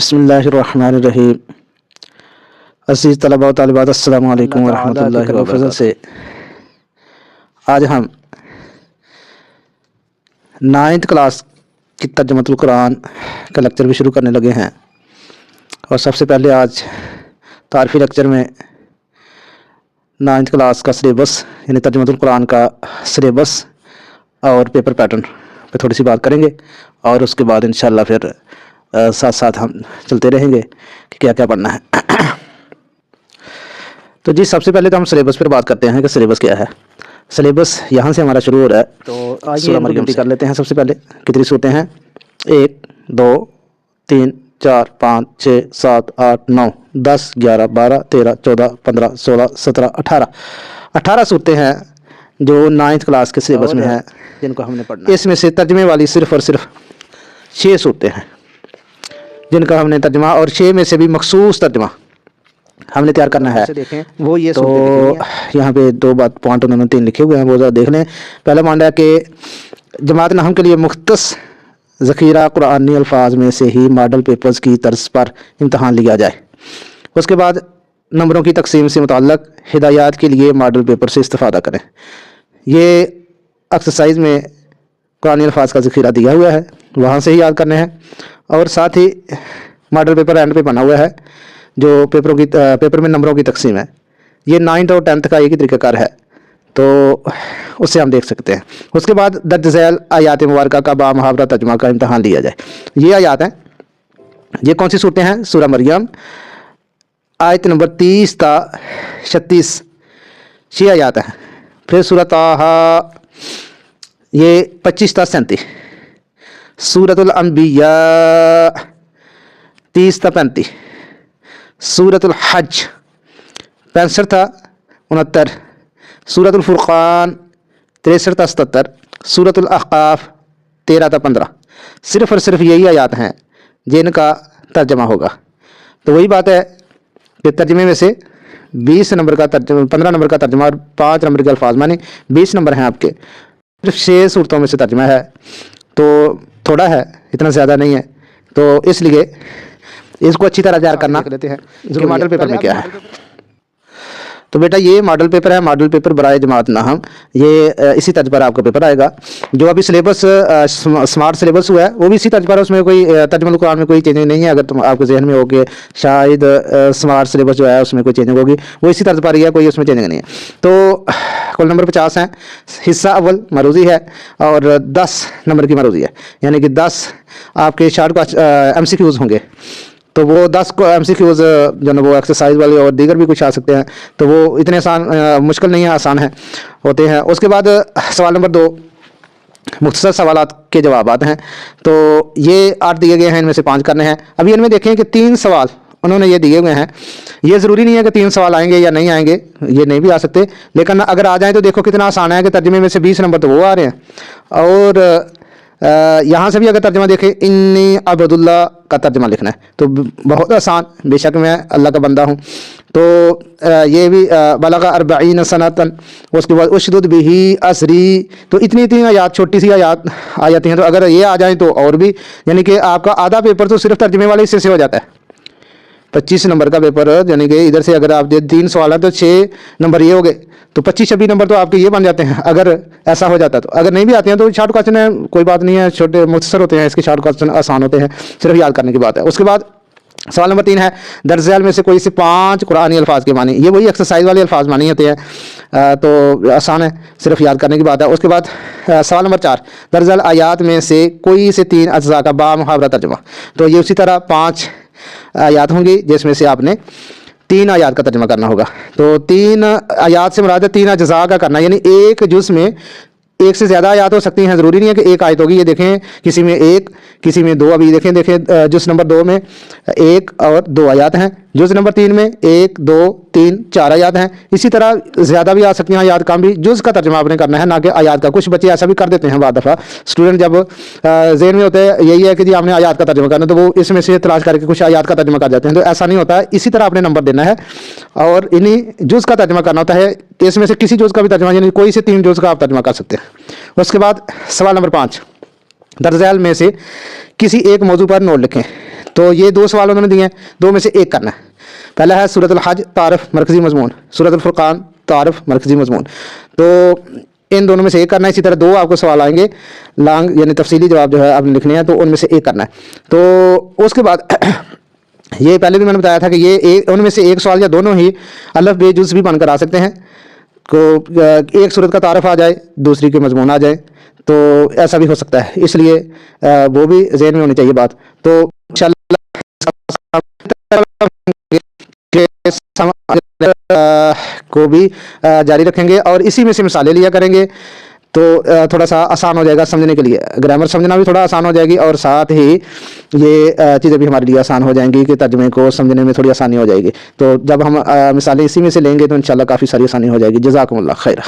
بسم اللہ الرحمن الرحیم. عزیز طلبہ و طالبات السلام علیکم ورحمۃ اللہ ذکر و وفضل سے۔ آج ہم نائنتھ کلاس کی ترجمۃ القرآن کا لیکچر بھی شروع کرنے لگے ہیں۔ اور سب سے پہلے آج تعارفی لیکچر میں نائنتھ کلاس کا سلیبس یعنی ترجمۃ القرآن کا سلیبس اور پیپر پیٹرن پہ تھوڑی سی بات کریں گے۔ اور اس کے بعد انشاءاللہ پھر ساتھ ساتھ ہم چلتے رہیں گے کہ کیا کیا پڑھنا ہے تو جی سب سے پہلے تو ہم سلیبس پر بات کرتے ہیں کہ سلیبس کیا ہے سلیبس یہاں سے ہمارا شروع ہو رہا ہے تو آئیے مریم کر لیتے ہیں سب سے پہلے کتنی صورتیں ہیں ایک دو تین چار پانچ چھ سات آٹھ نو دس گیارہ بارہ تیرہ چودہ پندرہ سولہ سترہ اٹھارہ اٹھارہ صورتیں ہیں جو نائنتھ کلاس کے سلیبس میں ہیں جن کو ہم نے پڑھنا اس میں سے ترجمے والی صرف اور صرف چھ صورتیں ہیں جن کا ہم نے ترجمہ اور چھ میں سے بھی مخصوص ترجمہ ہم نے تیار کرنا ہے۔ وہ یہ تو۔ یہاں پہ دو بات پوائنٹ انہوں نے تین لکھے ہوئے ہیں وہ ذرا دیکھ لیں۔ پہلا پوائنٹ ہے کہ جماعت نحم کے لیے مختص ذخیرہ قرآنی الفاظ میں سے ہی ماڈل پیپرز کی طرز پر امتحان لیا جائے۔ اس کے بعد نمبروں کی تقسیم سے متعلق ہدایات کے لیے ماڈل پیپر سے استفادہ کریں۔ یہ ایکسرسائز میں قرآنی الفاظ کا ذخیرہ دیا ہوا ہے وہاں سے ہی یاد کرنے ہیں۔ اور ساتھ ہی ماڈل پیپر اینڈ پہ بنا ہوا ہے، جو پیپروں کی پیپر میں نمبروں کی تقسیم ہے۔ یہ نائنتھ اور ٹینتھ کا ایک ہی طریقہ کار ہے۔ تو اس سے ہم دیکھ سکتے ہیں۔ اس کے بعد درج ذیل آیات مبارکہ کا با محاورہ ترجمہ کا امتحان لیا جائے۔ یہ آیات ہیں۔ یہ کون سی صورتیں ہیں؟ سورہ مریم۔ آیت نمبر تیس تا چھتیس۔ چھ آیات ہیں۔ پھر سورہ طٰ یہ پچیس تا سینتیس۔ سورت الانبیاء تیس تا پینتیس سورت الحج پینسٹھ تا انہتر سورت الفرقان تریسٹھ تا ستتر سورت الاحقاف تیرہ تا پندرہ صرف اور صرف یہی آیات ہیں جن کا ترجمہ ہوگا تو وہی بات ہے کہ ترجمے میں سے بیس نمبر کا ترجمہ پندرہ نمبر کا ترجمہ اور پانچ نمبر کے الفاظ مانی بیس نمبر ہیں آپ کے صرف چھ صورتوں میں سے ترجمہ ہے تو تھوڑا ہے اتنا زیادہ نہیں ہے۔ تو اس لیے اس کو اچھی طرح تیار کرنا لیتے ہیں۔ ماڈل پیپر میں کیا ہے۔ تو بیٹا یہ ماڈل پیپر ہے ماڈل پیپر برائے جماعت ناہم۔ یہ اسی طرز پر آپ کا پیپر آئے گا۔ جو ابھی سلیبس سمارٹ سلیبس ہوا ہے وہ بھی اسی طرز پر ہے۔ اس میں کوئی ترجمہ القرآن میں کوئی چینج نہیں ہے۔ اگر تم آپ کے ذہن میں ہو کہ شاید سمارٹ سلیبس جو ہے اس میں کوئی چینج ہوگی۔ وہ اسی طرز پر ہی ہے کوئی اس میں چینج نہیں ہے۔ تو کل نمبر پچاس ہیں۔ حصہ اول مروزی ہے اور دس نمبر کی مروزی ہے۔ یعنی کہ دس آپ کے شارٹ کا ایم سی کیوز ہوں گے۔ تو وہ دس کو ایم سی کیوز، جو نا، وہ ایکسرسائز والے اور دیگر بھی کچھ آ سکتے ہیں۔ تو وہ اتنے آسان مشکل نہیں ہے، آسان ہیں، ہوتے ہیں۔ اس کے بعد سوال نمبر دو، مختصر سوالات کے جوابات ہیں۔ تو یہ آٹھ دیے گئے ہیں، ان میں سے پانچ کرنے ہیں۔ ابھی ان میں دیکھیں کہ تین سوال انہوں نے یہ دیے ہوئے ہیں۔ یہ ضروری نہیں ہے کہ تین سوال آئیں گے یا نہیں آئیں گے، یہ نہیں بھی آ سکتے۔ لیکن اگر آ جائیں تو دیکھو کتنا آسان ہے کہ ترجمے میں سے بیس نمبر تو وہ آ رہے ہیں۔ اور یہاں سے بھی اگر ترجمہ دیکھیں انی عبد اللہ کا ترجمہ لکھنا ہے۔ تو بہت آسان، بے شک میں اللہ کا بندہ ہوں۔ تو یہ بھی بلغ اربعین سنتن اس کے بعد اشدد بھی اسری تو اتنی اتنی آیات، چھوٹی سی آیات آ جاتی ہیں۔ تو اگر یہ آ جائیں تو اور بھی یعنی کہ آپ کا آدھا پیپر تو صرف ترجمے والے حصے سے ہو جاتا ہے۔ پچیس نمبر کا پیپر یعنی کہ ادھر سے اگر آپ تین سوال ہیں تو چھ نمبر یہ ہو گئے۔ تو پچیس چھبیس نمبر تو آپ کے یہ بن جاتے ہیں۔ اگر ایسا ہو جاتا تو۔ اگر نہیں بھی آتے ہیں تو شارٹ کوشچن ہے کوئی بات نہیں ہے۔ چھوٹے مختصر ہوتے ہیں، اس کے شارٹ کوشچن آسان ہوتے ہیں۔ صرف یاد کرنے کی بات ہے۔ اس کے بعد سوال نمبر تین ہے، درج ذیل میں سے کوئی سے پانچ قرآنی الفاظ کے معنی، یہ وہی ایکسرسائز والے الفاظ معنی ہوتے ہیں۔ تو آسان ہے، صرف یاد کرنے کی بات ہے۔ اس کے بعد سوال نمبر چار، درج ذیل آیات میں سے کوئی سے تین اجزاء کا با محاورہ ترجمہ۔ تو یہ اسی طرح پانچ آیات ہوں گی، جس میں سے آپ نے تین آیات کا ترجمہ کرنا ہوگا۔ تو تین آیات سے مراد ہے، تین اجزاء کا کرنا یعنی ایک جز میں ایک سے زیادہ آیات ہو سکتی ہیں ضروری نہیں ہے کہ ایک آیت ہوگی یہ دیکھیں کسی میں ایک کسی میں دو۔ ابھی دیکھیں دیکھیں آ، جز نمبر دو میں ایک اور دو آیات ہیں۔ جز نمبر تین میں ایک دو تین چار آیات ہیں۔ اسی طرح زیادہ بھی آ سکتی ہیں آیات کم بھی۔ جز کا ترجمہ آپ نے کرنا ہے نہ کہ آیات کا۔ کچھ بچے ایسا بھی کر دیتے ہیں بعد دفعہ۔ اسٹوڈنٹ جب ذہن میں ہوتے ہیں یہی ہے کہ جی آپ نے آیات کا ترجمہ کرنا ہے تو وہ اس میں سے تلاش کر کے کچھ آیات کا ترجمہ کر جاتے ہیں۔ تو ایسا نہیں ہوتا ہے اسی طرح آپ نے نمبر دینا ہے۔ اور انہیں جز کا ترجمہ کرنا ہوتا ہے اس میں سے کسی جز کا بھی ترجمہ یعنی کوئی سے تین جز کا آپ ترجمہ کر سکتے ہیں۔ اس کے بعد سوال نمبر پانچ۔ درج ذیل میں سے کسی ایک موضوع پر نوٹ لکھیں۔ تو یہ دو سوال انہوں نے دیے ہیں، دو میں سے ایک کرنا ہے۔ پہلا ہے صورت الحج، تعارف، مرکزی مضمون۔ صورت الفرقان، تعارف، مرکزی مضمون۔ تو ان دونوں میں سے ایک کرنا ہے، اسی طرح دو آپ کو سوال آئیں گے۔ لانگ یعنی تفصیلی جواب جو ہے آپ نے لکھنے ہیں، تو ان میں سے ایک کرنا ہے۔ تو اس کے بعد یہ پہلے بھی میں نے بتایا تھا کہ یہ ان میں سے ایک سوال یا دونوں ہی الف بے جز بھی بن کر آ سکتے ہیں۔ کو ایک صورت کا تعارف آ جائے، دوسری کے مضمون آ جائے، تو ایسا بھی ہو سکتا ہے۔ اس لیے وہ بھی ذہن میں ہونی چاہیے بات۔ تو کو بھی جاری رکھیں گے اور اسی میں سے مثالیں لیا کریں گے۔ تو تھوڑا سا آسان ہو جائے گا سمجھنے کے لیے۔ گرامر سمجھنا بھی تھوڑا آسان ہو جائے گی اور ساتھ ہی یہ چیزیں بھی ہمارے لیے آسان ہو جائیں گی کہ ترجمے کو سمجھنے میں تھوڑی آسانی ہو جائے گی۔ تو جب ہم مثالیں اسی میں سے لیں گے تو انشاءاللہ کافی ساری آسانی ہو جائے گی۔ جزاکم اللہ خیر